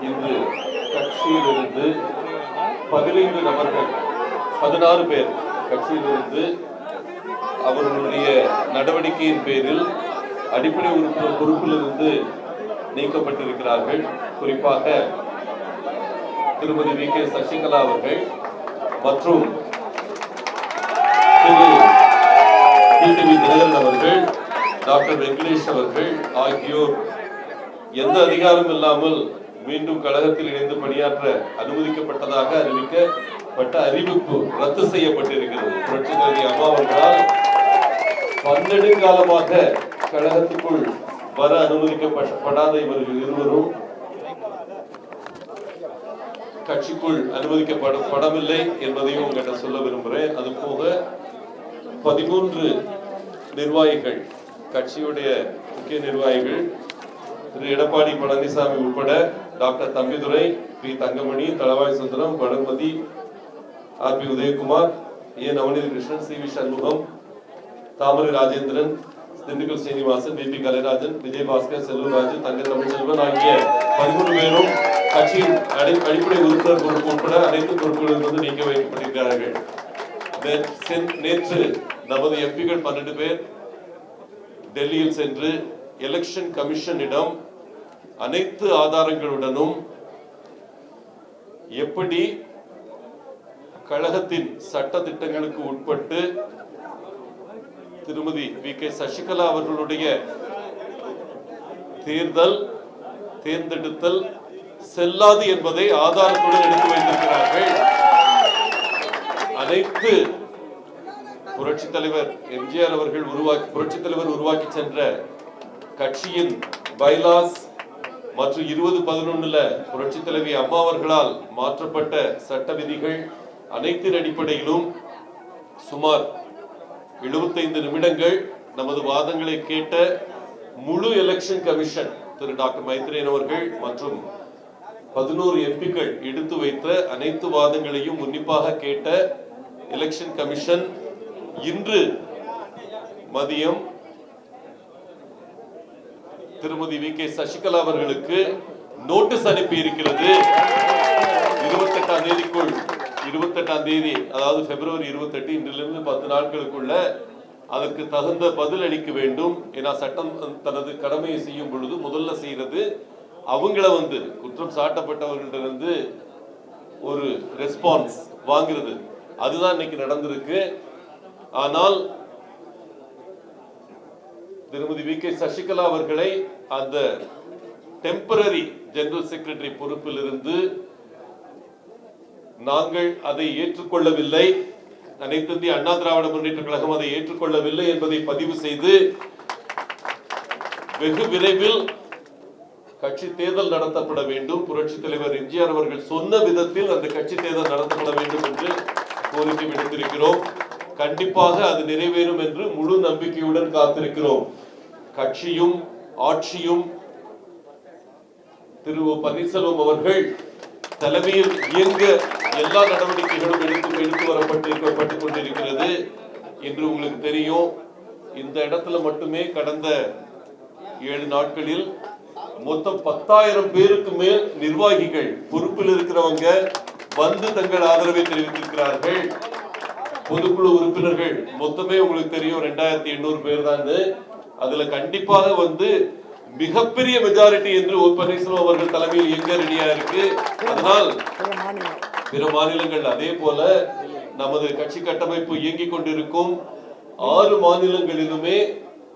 இன்று கட்சியிலிருந்து பதினைந்து நபர்கள் பதினாறு பேர் கட்சியிலிருந்து அவர்களுடைய நடவடிக்கையின் பேரில் அடிப்படை உறுப்பினர் பொறுப்பிலிருந்து நீக்கப்பட்டிருக்கிறார்கள். குறிப்பாக திருமதி வி. கே. சசிகலா அவர்கள் மற்றும் திரு. டிடிவி தினகரன் அவர்கள் டாக்டர் வெங்கடேஷ் அவர்கள் ஆகியோர். எந்த அதிகாரம் இல்லாமல் மீண்டும் கழகத்தில் இணைந்து பணியாற்ற அனுமதிக்கப்பட்டதாக அறிவிக்கப்பட்ட அறிவிப்பு ரத்து செய்யப்பட்டிருக்கிறது. புரட்சி தலைவி அம்மாவர்களால் பன்னெடுங்காலமாக கழகத்துக்குள் வர அனுமதிக்கப்படாத இவர்கள் இருவரும் கட்சிக்குள் அனுமதிக்கப்பட படவில்லை என்பதையும் உங்கள்கிட்ட சொல்ல விரும்புகிறேன். அது போக பதிமூன்று நிர்வாகிகள் கட்சியுடைய முக்கிய நிர்வாகிகள் திரு எடப்பாடி பழனிசாமி உட்பட doctor Thambidurai P. Thangamani Thalavai Sundaram Ganapathi R. P. Udhayakumar A. Navaneetha Krishnan C. V. Shanmugam Thamarai Rajendran Dindigul Srinivasan P. P. Kalairajan Vijayabaskar Selvaraju Thanga Tamilselvan ஆகிய பதிமூணு பேரும் கட்சியின் அடி- அடிப்படை உறுப்பினர் பொறுப்பு உட்பட அனைத்து பொறுப்புகளிலிருந்து நீக்க வைக்கப்பட்டிருக்கிறார்கள். நேற்று நமது எம்பிகள் பன்னெண்டு பேர் டெல்லியில் சென்று எலெக்ஷன் கமிஷனிடம் அனைத்து ஆதாரங்களுடனும் எப்படி கழகத்தின் சட்ட திட்டங்களுக்கு உட்பட்டு திருமதி வி கே சசிகலா அவர்களுடைய தேர்தல் தேர்ந்தெடுத்தல் செல்லாது என்பதை ஆதாரத்துடன் எடுத்து வைத்திருக்கிறார்கள். அனைத்து புரட்சி தலைவர் எம்ஜிஆர் அவர்கள் உருவாக்கி புரட்சி தலைவர் உருவாக்கி சென்ற கட்சியின் பைலாஸ் மற்றும் இருபது பதினொன்னுல புரட்சி தலைவி அம்மா அவர்களால் மாற்றப்பட்ட சட்ட விதிகள் அனைத்தின் அடிப்படையிலும் சுமார் 75 நிமிடங்கள் நமது வாதங்களை கேட்ட முழு election commission Thiru doctor Maithreyan அவர்கள் மற்றும் பதினோரு எம்பிக்கள் எடுத்து வைத்த அனைத்து வாதங்களையும் உன்னிப்பாக கேட்ட எலெக்ஷன் கமிஷன் இன்று மதியம் திருமதி வி கே சசிகலா அவர்களுக்கு நோட்டீஸ் அனுப்பி இருக்கிறது. இருபத்தெட்டாம் தேதிக்குள் இருபத்தெட்டாம் தேதி அதாவது பிப்ரவரி இருபத்தெட்டு இன்றிலிருந்து பத்து நாட்களுக்குள்ள அதற்கு தகுந்த பதில் அளிக்க வேண்டும். ஏன்னா சட்டம் தனது கடமையை செய்யும் பொழுது முதல்ல செய்யறது அவங்கள வந்து குற்றம் சாட்டப்பட்டவர்களிடமிருந்து ஒரு ரெஸ்பான்ஸ் வாங்குறது. அதுதான் இன்னைக்கு நடந்திருக்கு. ஆனால் திருமதி வி கே சசிகலா அவர்களை அந்த டெம்பரரி ஜெனரல் செக்ரட்டரி பொறுப்பில் இருந்து நாங்கள் அதை ஏற்றுக்கொள்ளவில்லை. அனைத்து இந்திய அண்ணா திராவிட முன்னேற்ற கழகம் அதை ஏற்றுக்கொள்ளவில்லை என்பதை பதிவு செய்து வெகு விரைவில் கட்சி தேர்தல் நடத்தப்பட வேண்டும். புரட்சி தலைவர் எம்ஜிஆர் அவர்கள் சொன்ன விதத்தில் அந்த கட்சி தேர்தல் நடத்தப்பட வேண்டும் என்று கோரிக்கை விடுத்திருக்கிறோம். கண்டிப்பாக அது நிறைவேறும் என்று முழு நம்பிக்கையுடன் காத்திருக்கிறோம். கட்சியும் ஆட்சியும் திரு பன்னீர்செல்வம் அவர்கள் தலைமையில் இயங்க எல்லா நடவடிக்கைகளும் எடுத்து எடுத்து வரப்பட்டிருக்கப்பட்டுக் கொண்டிருக்கிறது என்று உங்களுக்கு தெரியும் இந்த இடத்துல மட்டுமே கடந்த ஏழு நாட்களில் மொத்தம் பத்தாயிரம் பேருக்கு மேல் நிர்வாகிகள் பொறுப்பில் இருக்கிறவங்க வந்து தங்கள் ஆதரவை தெரிவித்திருக்கிறார்கள். பொதுக்குழு உறுப்பினர்கள் மொத்தமே உங்களுக்கு தெரியும் ரெண்டாயிரத்தி எண்ணூறு பேர் தான் அதுல கண்டிப்பாக வந்து மிகப்பெரிய மெஜாரிட்டி என்று ஓ பன்னீர்செல்வம் அவர்கள் தலைமையில் இயங்க ரெடியா இருக்கு? அதனால் பிற மாநிலங்கள் அதே போல நமது கட்சி கட்டமைப்பு இயங்கிக் கொண்டிருக்கும் ஆறு மாநிலங்களிலுமே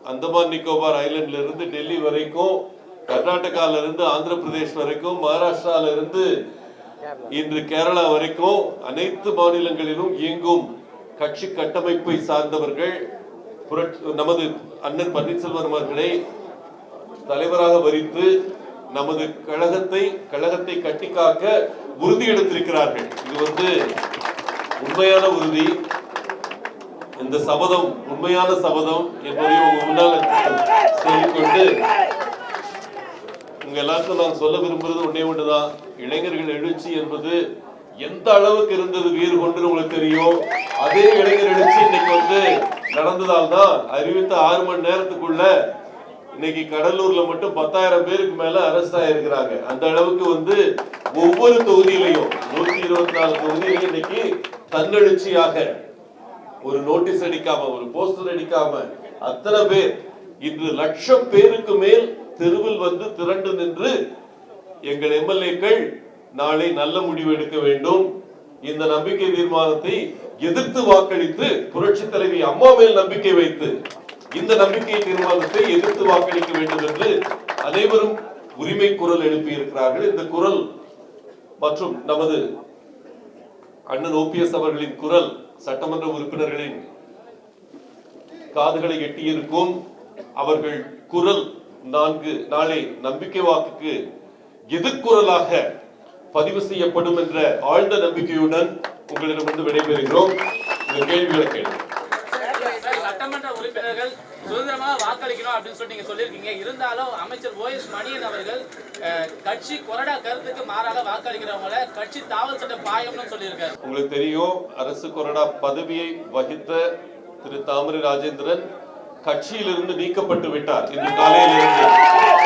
அந்தமான் நிக்கோபார் ஐலண்ட்ல இருந்து டெல்லி வரைக்கும் கர்நாடகால இருந்து ஆந்திர பிரதேஷ் வரைக்கும் மகாராஷ்டிரால இருந்து இன்று கேரளா வரைக்கும் அனைத்து மாநிலங்களிலும் இயங்கும் கட்சி கட்டமைப்பை சார்ந்தவர்கள். நமது அண்ணன் பன்னீர்செல்வம் அவர்களை தலைவராக வரித்து நமது கழகத்தை கழகத்தை கட்டி காக்க உறுதி எடுத்திருக்கிறார்கள். இது வந்து உண்மையான உறுதி. இந்த சபதம் உண்மையான சபதம் என்பதை உங்க முன்னால் சொல்லிக்கொண்டு உங்க எல்லாருக்கும் நான் சொல்ல விரும்புறது ஒன்றே ஒன்றுதான் இளைஞர்கள் எழுச்சி என்பது எந்த அளவுக்கு இருந்தது வீறு கொண்டு உங்களுக்கு தெரியும்? அதே இளைஞர் எழுச்சி இன்னைக்கு வந்து நடந்ததால் தான் அறிவித்த ஆறு மணி நேரத்துக்குள்ள இன்னைக்கு கடலூர்ல மட்டும் பத்தாயிரம் பேருக்கு மேல அரெஸ்ட் ஆயிருக்கிறாங்க. அந்த அளவுக்கு வந்து ஒவ்வொரு தொகுதியிலையும் நூத்தி இருபத்தி நாலு தொகுதியிலையும் இன்னைக்கு தன்னெழுச்சியாக ஒரு நோட்டீஸ் அடிக்காம ஒரு போஸ்டர் அடிக்காம அத்தனை பேர் இன்று லட்சம் பேருக்கு மேல் தெருவில் வந்து திரண்டு நின்று எங்கள் எம்எல்ஏக்கள் நாளை நல்ல முடிவு எடுக்க வேண்டும். இந்த நம்பிக்கை தீர்மானத்தை எதிர்த்து வாக்களித்து புரட்சி தலைவி அம்மா மேல் நம்பிக்கை வைத்து இந்த நம்பிக்கை தீர்மானத்தை எதிர்த்து வாக்களிக்க வேண்டும் என்று அனைவரும் உரிமை குரல் எழுப்பி இருக்கிறார்கள் இந்த குரல் மற்றும் நமது அண்ணன் ஓபிஎஸ் அவர்களின் குரல் சட்டமன்ற உறுப்பினர்களின் காதுகளை எட்டியிருக்கும். அவர்கள் குரல் நான்கு நாளை நம்பிக்கை வாக்குக்கு எதிர்குரலாக பதிவு செய்யப்படும் என்ற ஆழ்ந்த நம்பிக்கையுடன் உங்களிடமிருந்து விடைபெறுகிறோம். இந்த கேள்விகளை கேள்வி சட்டமன்ற உறுப்பினர்கள் சுதந்திரமாக வாக்களிக்கணும் அப்படின்னு சொல்லி நீங்க சொல்லியிருக்கீங்க. இருந்தாலும் அமைச்சர் ஓ எஸ் மணியன் அவர்கள் கட்சி கொறடா கருத்துக்கு மாறாக வாக்களிக்கிறவங்கள கட்சி தாவல் சட்ட பாயம்னு சொல்லியிருக்காரு. உங்களுக்கு தெரியும் அரசு கொறடா பதவியை வகித்த திரு தாமரை ராஜேந்திரன் கட்சியிலிருந்து நீக்கப்பட்டு விட்டார். இன்று காலையில் இருந்து அதற்கு-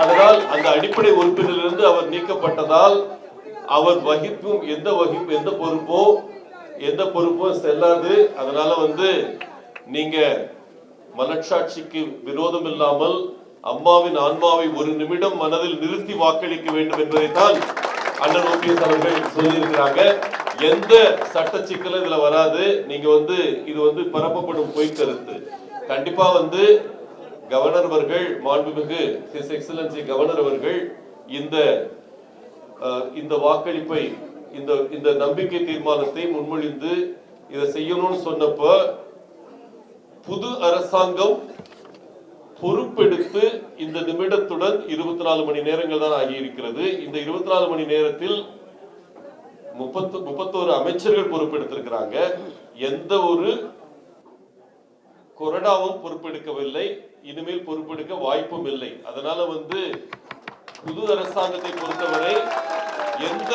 அதனால் அந்த அடிப்படை உறுப்பினரிலிருந்து அவர் நீக்கப்பட்டதால் அவர் வகிக்கும் எந்த வகிப்பு எந்த பொறுப்போ எந்த பொறுப்பும் செல்லாது. அதனால வந்து நீங்க மலட்சாட்சிக்கு விரோதம் இல்லாமல் அம்மாவின் ஆன்மாவை ஒரு நிமிடம் மனதில் நிறுத்தி வாக்களிக்க வேண்டும் என்பதைத்தான் அண்ணன் ஓபிஎஸ் அவர்கள் சொல்லியிருக்கிறாங்க. எந்த சட்ட சிக்கலும் இதுல வராது. நீங்க வந்து இது வந்து பரப்பப்படும் பொய் கருத்து கண்டிப்பா வந்து கவர்னர் அவர்கள் மாண்புமிகு ஹிஸ் எக்ஸலன்சி கவர்னர் அவர்கள் இந்த இந்த வாக்களிப்பை இந்த இந்த நம்பிக்கை தீர்மானத்தை முன்மொழிந்து இதை செய்யணும்னு சொன்னப்ப புது அரசாங்கம் பொறுப்பெடுத்து இந்த நிமிடத்துடன் இருபத்தி நாலு மணி நேரங்கள் தான் ஆகியிருக்கிறது. இந்த இருபத்தி நாலு மணி நேரத்தில் முப்பத்து முப்பத்தோரு அமைச்சர்கள் பொறுப்பெடுத்திருக்கிறாங்க. எந்த ஒரு கொறடாவும் பொறுப்பெடுக்கவில்லை. இனிமேல் பொறுப்பெடுக்க வாய்ப்பும் இல்லை. அதனால வந்து புது அரசாங்கத்தை பொறுத்தவரை எந்த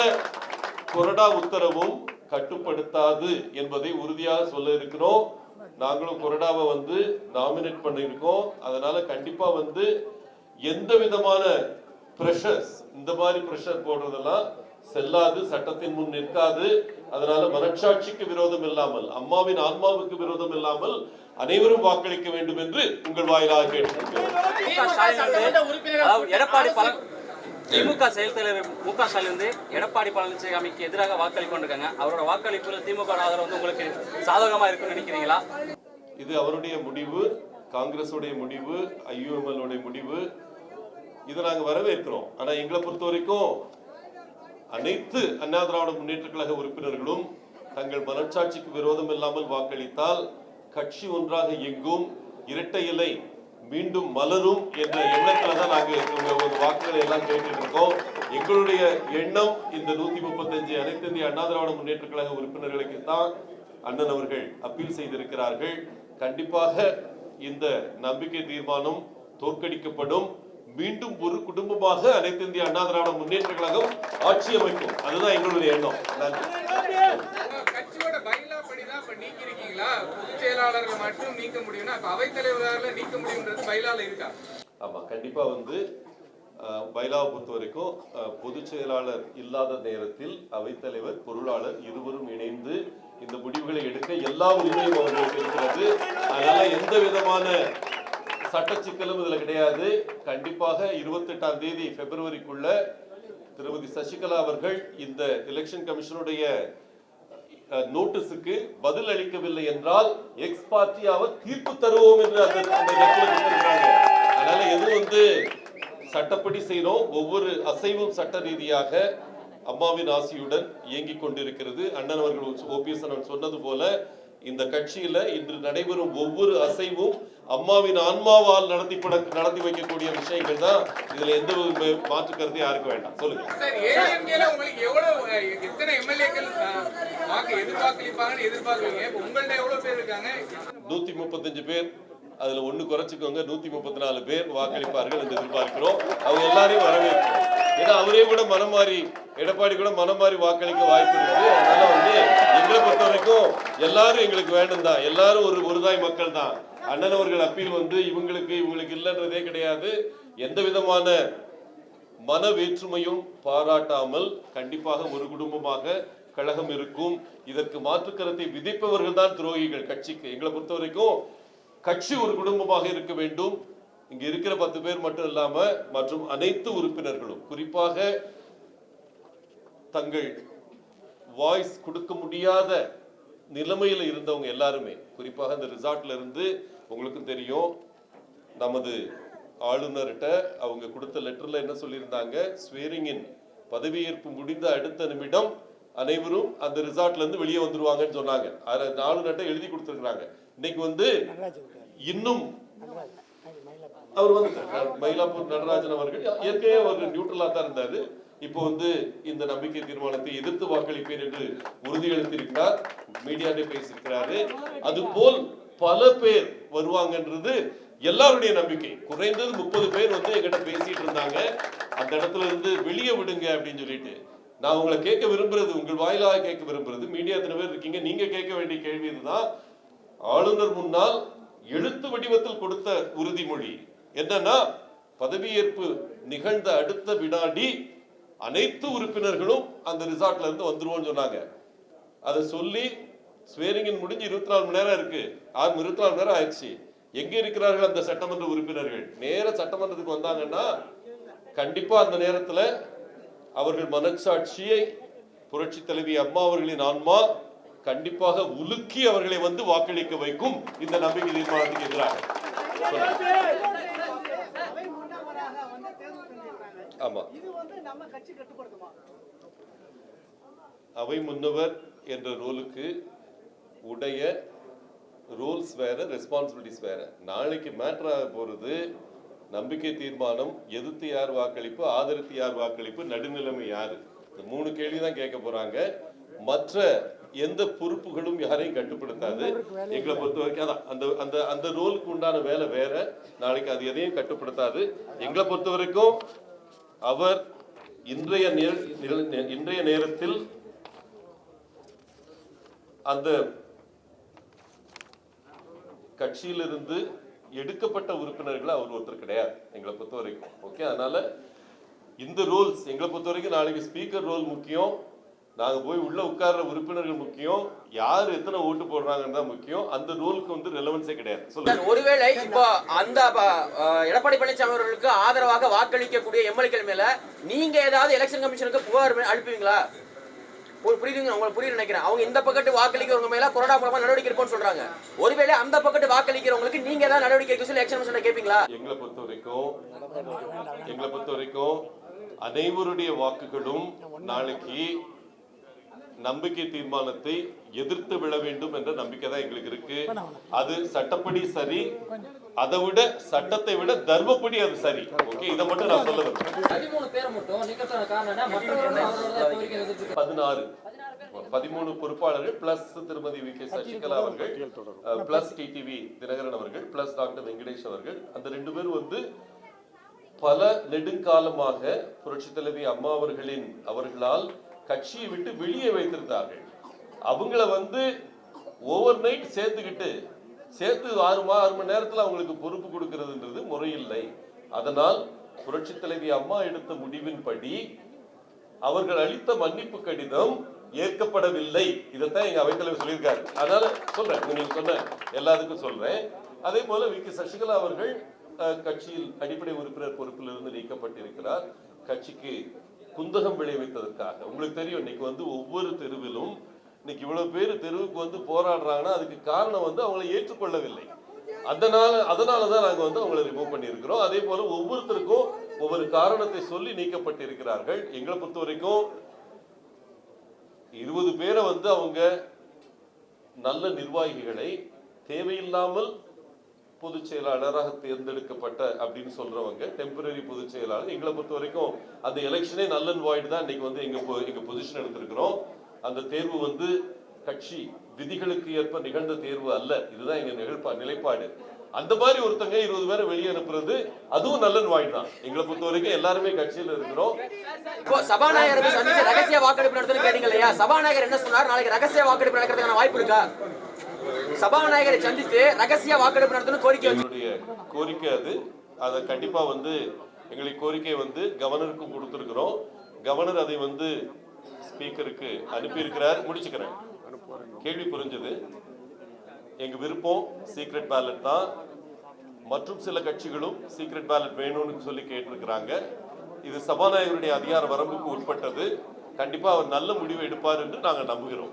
கொரடா உத்தரவும் கட்டுப்படுத்தாது என்பதை உறுதியாக சொல்ல இருக்கிறோம். நாங்களும் கொரடாவை வந்து நாமினேட் பண்ணியிருக்கோம். அதனால கண்டிப்பா வந்து எந்த விதமான ப்ரெஷர்ஸ் இந்த மாதிரி ப்ரெஷர் போடுறதெல்லாம் செல்லாது சட்டத்தின் முன் நிற்காது. அதனால மனச்சாட்சிக்கு விரோதம் இல்லாமல் அம்மாவின் ஆன்மாவுக்கு விரோதம் இல்லாமல் அனைவரும் வாக்களிக்க வேண்டும் என்று உங்கள் வாயிலாக கேட்டுக்கொள்கிறேன். எடப்பாடி திமுக செயல் தலைவர் மு க ஸ்டாலின் வந்து எடப்பாடி பழனிசாமிக்கு எதிராக வாக்களிப்பு கொண்டிருக்காங்க அவரோட வாக்களிப்புல திமுக ஆதரவு வந்து உங்களுக்கு சாதகமா இருக்குன்னு நினைக்கிறீங்களா? இது அவருடைய முடிவு காங்கிரஸுடைய முடிவு ஐயுஎம்எல் உடைய முடிவு. இதை நாங்க வரவேற்கிறோம். ஆனா எங்களை பொறுத்த வரைக்கும் அனைத்து அண்ணா திராவிட முன்னேற்ற கழக உறுப்பினர்களும் தங்கள் மனச்சாட்சிக்கு விரோதம் இல்லாமல் வாக்களித்தால் கட்சி ஒன்றாக எங்கும் இரட்டை இலை மீண்டும் மலரும் என்ற எண்ணத்துல தான் நாங்க உங்க ஒரு வாக்குகளை எல்லாம் கேட்டுட்டு இருக்கோம். எங்களுடைய எண்ணம் இந்த நூத்தி முப்பத்தஞ்சு அனைத்து இந்திய அண்ணா திராவிட முன்னேற்ற கழக உறுப்பினர்களுக்கு தான் அண்ணன் அவர்கள் அப்பீல் செய்திருக்கிறார்கள். கண்டிப்பாக இந்த நம்பிக்கை தீர்மானம் தோற்கடிக்கப்படும். மீண்டும் ஒரு குடும்பமாக அனைத்து இந்திய அண்ணா திராவிட முன்னேற்ற கழகம் ஆட்சி அமைக்கும். அதுதான் எங்களுடைய எண்ணம். ஆமா கண்டிப்பா வந்து பைலாவை பொறுத்த வரைக்கும் பொதுச் செயலாளர் இல்லாத நேரத்தில் அவைத்தலைவர் பொருளாளர் இருவரும் இணைந்து இந்த முடிவுகளை எடுக்க எல்லா உரிமையும் அவர்களுக்கு இருக்கிறது. அதனால எந்த விதமான சட்ட சிக்கலும் இதுல கிடையாது. கண்டிப்பாக இருபத்தெட்டாம் தேதி பிப்ரவரிக்குள்ள திருமதி சசிகலா அவர்கள் இந்த எலெக்ஷன் கமிஷனுடைய நோட்டீஸுக்கு பதில் அளிக்கவில்லை என்றால் எக்ஸ் தீர்ப்பு தருவோம் என்று அந்த அதனால எது வந்து சட்டப்படி செய்யறோம் ஒவ்வொரு அசைவும் சட்ட ரீதியாக அம்மாவின் ஆசியுடன் இயங்கிக் கொண்டிருக்கிறது. அண்ணன் அவர்கள் ஓபிஎஸ் அண்ணன் சொன்னது போல இந்த கட்சியில இன்று நடைபெறும் ஒவ்வொரு அசைவும் அம்மாவின் ஆன்மாவால் நடத்திப்பட நடத்தி வைக்கக்கூடிய விஷயங்கள் தான் இதுல எந்த மாற்று கருத்து யாருக்கும் வேண்டாம். சொல்லுங்க. நூத்தி முப்பத்தஞ்சு பேர். அதுல ஒண்ணு குறைச்சிக்கோங்க. நூத்தி முப்பத்தி நாலு பேர் வாக்களிப்பார்கள் என்று எதிர்பார்க்கிறோம். அவங்க எல்லாரையும் வரவேற்கிறோம். ஏன்னா அவரே கூட மனம் மாறி எடப்பாடி கூட மனம் மாறி வாக்களிக்க வாய்ப்பு இருக்கு அதனால வந்து எங்களை பொறுத்த வரைக்கும் எல்லாரும் எங்களுக்கு வேண்டும் தான். எல்லாரும் ஒரு ஒருதாய் மக்கள் தான். அண்ணன் அவர்கள் அப்பீல் வந்து இவங்களுக்கு இவங்களுக்கு இல்லைன்றதே கிடையாது. எந்த விதமான மன வேற்றுமையும் பாராட்டாமல் கண்டிப்பாக ஒரு குடும்பமாக கழகம் இருக்கும். இதற்கு மாற்று கருத்தை விதிப்பவர்கள் தான் துரோகிகள் கட்சிக்கு. எங்களை பொறுத்த வரைக்கும் கட்சி ஒரு குடும்பமாக இருக்க வேண்டும். இங்க இருக்கிற பத்து பேர் மட்டும் இல்லாம மற்றும் அனைத்து உறுப்பினர்களும் குறிப்பாக தங்கள் வாய்ஸ் கொடுக்க முடியாத நிலைமையில இருந்தவங்க எல்லாருமே குறிப்பாக இந்த ரிசார்ட்ல இருந்து உங்களுக்கும் தெரியும் நமது ஆளுநர்கிட்ட அவங்க கொடுத்த லெட்டர்ல என்ன சொல்லியிருந்தாங்க? ஸ்வேரிங் இன் பதவியேற்பு முடிந்த அடுத்த நிமிடம் அனைவரும் அந்த ரிசார்ட்ல இருந்து வெளியே வந்துருவாங்கன்னு சொன்னாங்க. அதை ஆளுநர்கிட்ட எழுதி கொடுத்துருக்காங்க இன்னைக்கு வந்து இன்னும் அவர் வந்து மயிலாப்பூர் நடராஜன் அவர்கள் இயற்கையே அவர் நியூட்ரலா தான் இருந்தாரு. இப்போ வந்து இந்த நம்பிக்கை தீர்மானத்தை எதிர்த்து வாக்களிப்பேன் என்று உறுதியளித்திருக்கிறார். மீடியாவே பேசியிருக்கிறாரு. அதுபோல் பல பேர் வருவாங்கன்றது எல்லாருடைய நம்பிக்கை. குறைந்தது முப்பது பேர் வந்து எங்கிட்ட பேசிட்டு இருந்தாங்க. அந்த இடத்துல இருந்து வெளியே விடுங்க அப்படின்னு சொல்லிட்டு. நான் உங்களை கேட்க விரும்புறது உங்கள் வாயிலாக கேட்க விரும்புறது மீடியா எத்தனை பேர் இருக்கீங்க நீங்க கேட்க வேண்டிய கேள்வி இதுதான். ஆளுநர் முன்னால் எழுத்து வடிவத்தில் கொடுத்த உறுதிமொழி. என்னன்னா பதவியேற்பு நிகழ்ந்த அடுத்த வினாடி அனைத்து உறுப்பினர்களும் அந்த ரிசார்ட்ல இருந்து வந்துருவோம்னு சொன்னாங்க. அதை சொல்லி ஸ்வேரிங்கின் முடிஞ்சு இருபத்தி நாலு மணி நேரம் இருக்கு. ஆறு இருபத்தி நாலு மணி நேரம் ஆயிடுச்சு. எங்க இருக்கிறார்கள் அந்த சட்டமன்ற உறுப்பினர்கள்? நேர சட்டமன்றத்துக்கு வந்தாங்கன்னா கண்டிப்பா அந்த நேரத்துல அவர்கள் மனச்சாட்சியை புரட்சி தலைவி அம்மா அவர்களின் ஆன்மா கண்டிப்பாக உலுக்கி அவர்களை வந்து வாக்களிக்க வைக்கும் இந்த நம்பிக்கை தீர்மானத்துக்கு எதிராக அவை முன்னவராக வந்து தேர்வு செஞ்சிருக்காங்க ஆமா. அவை முன்னவர் என்ற ரோலுக்கு உடைய ரூல்ஸ் வேற ரெஸ்பான்சிபிலிட்டிஸ் வேற. நாளைக்கு மேட்டர் ஆக போறது நம்பிக்கை தீர்மானம் எதிர்த்து யார் வாக்களிப்பு ஆதரித்து யார் வாக்களிப்பு நடுநிலைமை யாரு? இந்த மூணு கேள்வி தான் கேட்க போறாங்க. மற்ற எந்த பொறுப்புகளும் யாரையும் கட்டுப்படுத்தாது. எங்களை பொறுத்த வரைக்கும் அதான் அந்த அந்த அந்த ரோலுக்கு உண்டான வேலை வேற. நாளைக்கு அது எதையும் கட்டுப்படுத்தாது. எங்களை பொறுத்த வரைக்கும் அவர் இன்றைய நில- இன்றைய நேரத்தில் அந்த கட்சியிலிருந்து எடுக்கப்பட்ட உறுப்பினர்கள் அவர் ஒருத்தர் கிடையாது எங்களை பொறுத்த வரைக்கும் ஓகே அதனால இந்த ரூல்ஸ் எங்களை பொறுத்த வரைக்கும் நாளைக்கு ஸ்பீக்கர் ரோல் முக்கியம். நாங்க போய் உள்ள உட்கார்ற உறுப்பினர்கள் முக்கியம் யார் எத்தனை ஓட்டு போடுறாங்கன்னு தான் முக்கியம். அந்த ரூலுக்கு வந்து ரெலவன்ஸே கிடையாது. சொல்லுங்க. ஒருவேளை இப்போ அந்த எடப்பாடி பழனிசாமி அவர்களுக்கு ஆதரவாக வாக்களிக்கக்கூடிய எம்எல்ஏக்கள் மேல நீங்க ஏதாவது எலெக்ஷன் கமிஷனுக்கு புகார் அனுப்புவீங்களா புரியுதுங்க உங்களுக்கு புரியுது நினைக்கிறேன். அவங்க இந்த பக்கத்து வாக்களிக்கிறவங்க மேல கொரோனா மூலமா நடவடிக்கை எடுப்போம்னு சொல்றாங்க. ஒருவேளை அந்த பக்கத்து வாக்களிக்கிறவங்களுக்கு நீங்க ஏதாவது நடவடிக்கை எடுக்க சொல்லி எலெக்ஷன் கமிஷன் கேட்பீங்களா எங்களை பொறுத்த வரைக்கும் எங்களை பொறுத்த வரைக்கும் அனைவருடைய வாக்குகளும் நாளைக்கு நம்பிக்கை தீர்மானத்தை எதிர்த்து விழ வேண்டும் என்ற நம்பிக்கை தான் எங்களுக்கு இருக்கு. அது சட்டப்படி சரி. அதை விட சட்டத்தை விட தர்மப்படி அது சரி. ஓகே இதை மட்டும் நான் சொல்ல பதினாறு. பதிமூணு பொறுப்பாளர்கள் பிளஸ் திருமதி வி. கே. சசிகலா அவர்கள் பிளஸ் டிடிவி தினகரன் அவர்கள் பிளஸ் டாக்டர் வெங்கடேஷ் அவர்கள். அந்த ரெண்டு பேரும் வந்து பல நெடுங்காலமாக புரட்சி தலைவி அம்மா அவர்களின் அவர்களால் கட்சியை விட்டு வெளியே வைத்திருந்தார்கள். அவங்கள வந்து ஓவர் நைட் சேர்த்துக்கிட்டு சேர்த்து ஆறு மா ஆறு மணி நேரத்துல அவங்களுக்கு பொறுப்பு கொடுக்கிறதுன்றது முறையில்லை. அதனால் புரட்சி தலைவி அம்மா எடுத்த முடிவின்படி அவர்கள் அளித்த மன்னிப்பு கடிதம் ஏற்கப்படவில்லை. இதைத்தான் எங்க அவைத்தலைவர் சொல்லியிருக்காரு. அதனால சொல்றேன். நீங்க சொன்ன எல்லாத்துக்கும் சொல்றேன். அதே போல வி. கே. சசிகலா அவர்கள் அஹ், கட்சியில் அடிப்படை உறுப்பினர் பொறுப்பிலிருந்து நீக்கப்பட்டிருக்கிறார். கட்சிக்கு குந்தகம் விளைவித்ததற்காக. உங்களுக்கு தெரியும் இன்னைக்கு வந்து ஒவ்வொரு தெருவிலும் இன்னைக்கு இவ்வளவு பேர் தெருவுக்கு வந்து போராடுறாங்கன்னா அதுக்கு காரணம் வந்து அவங்களை ஏற்றுக்கொள்ளவில்லை. அதனால அதனால தான் நாங்க வந்து அவங்களை ரிமூவ் பண்ணியிருக்கிறோம். அதே போல ஒவ்வொருத்தருக்கும் ஒவ்வொரு காரணத்தை சொல்லி நீக்கப்பட்டிருக்கிறார்கள். எங்களை பொறுத்த வரைக்கும் இருபது பேரை வந்து அவங்க நல்ல நிர்வாகிகளை தேவையில்லாமல் பொதுச் செயலாளராக தேர்ந்தெடுக்கப்பட்ட அப்படின்னு சொல்றவங்க டெம்பரரி பொதுச் செயலாளர். எங்களை பொறுத்த வரைக்கும் அந்த எலெக்ஷனே நல்ல வாய்டு தான் இன்னைக்கு வந்து எங்க எங்க பொசிஷன் எடுத்திருக்கிறோம். அந்த தேர்வு வந்து கட்சி விதிகளுக்கு ஏற்ப நிகழ்ந்த தேர்வு அல்ல. இதுதான் எங்க நிகழ்ப்பா நிலைப்பாடு. அந்த மாதிரி ஒருத்தங்க இருபது பேரை வெளியே அனுப்புறது அதுவும் நல்ல வாய்டு தான். எங்களை பொறுத்த வரைக்கும் எல்லாருமே கட்சியில இருக்கிறோம். இப்போ சந்திச்சு ரகசிய வாக்கெடுப்பு நடத்துன்னு கேட்டீங்க இல்லையா? சபாநாயகர் என்ன சொன்னார்? நாளைக்கு ரகசிய வாக்கெடுப்பு நடக்கிறதுக்கான வாய்ப்பு இருக்கா? சபாநாயகரை சந்தித்து ரகசிய வாக்கெடுப்பு நடத்தணும் கோரிக்கை எங்களுடைய கோரிக்கை அது. அதை கண்டிப்பா வந்து எங்களை கோரிக்கை வந்து கவர்னருக்கும் கொடுத்துருக்கிறோம். கவர்னர் அதை வந்து ஸ்பீக்கருக்கு அனுப்பியிருக்கிறார். முடிச்சுக்கிறேன். கேள்வி புரிஞ்சது. எங்க விருப்பம் சீக்ரெட் பேலட் தான். மற்றும் சில கட்சிகளும் சீக்ரெட் பேலட் வேணும்னு சொல்லி கேட்டிருக்கிறாங்க. இது சபாநாயகருடைய அதிகார வரம்புக்கு உட்பட்டது. கண்டிப்பா அவர் நல்ல முடிவு எடுப்பார் என்று நாங்கள் நம்புகிறோம்.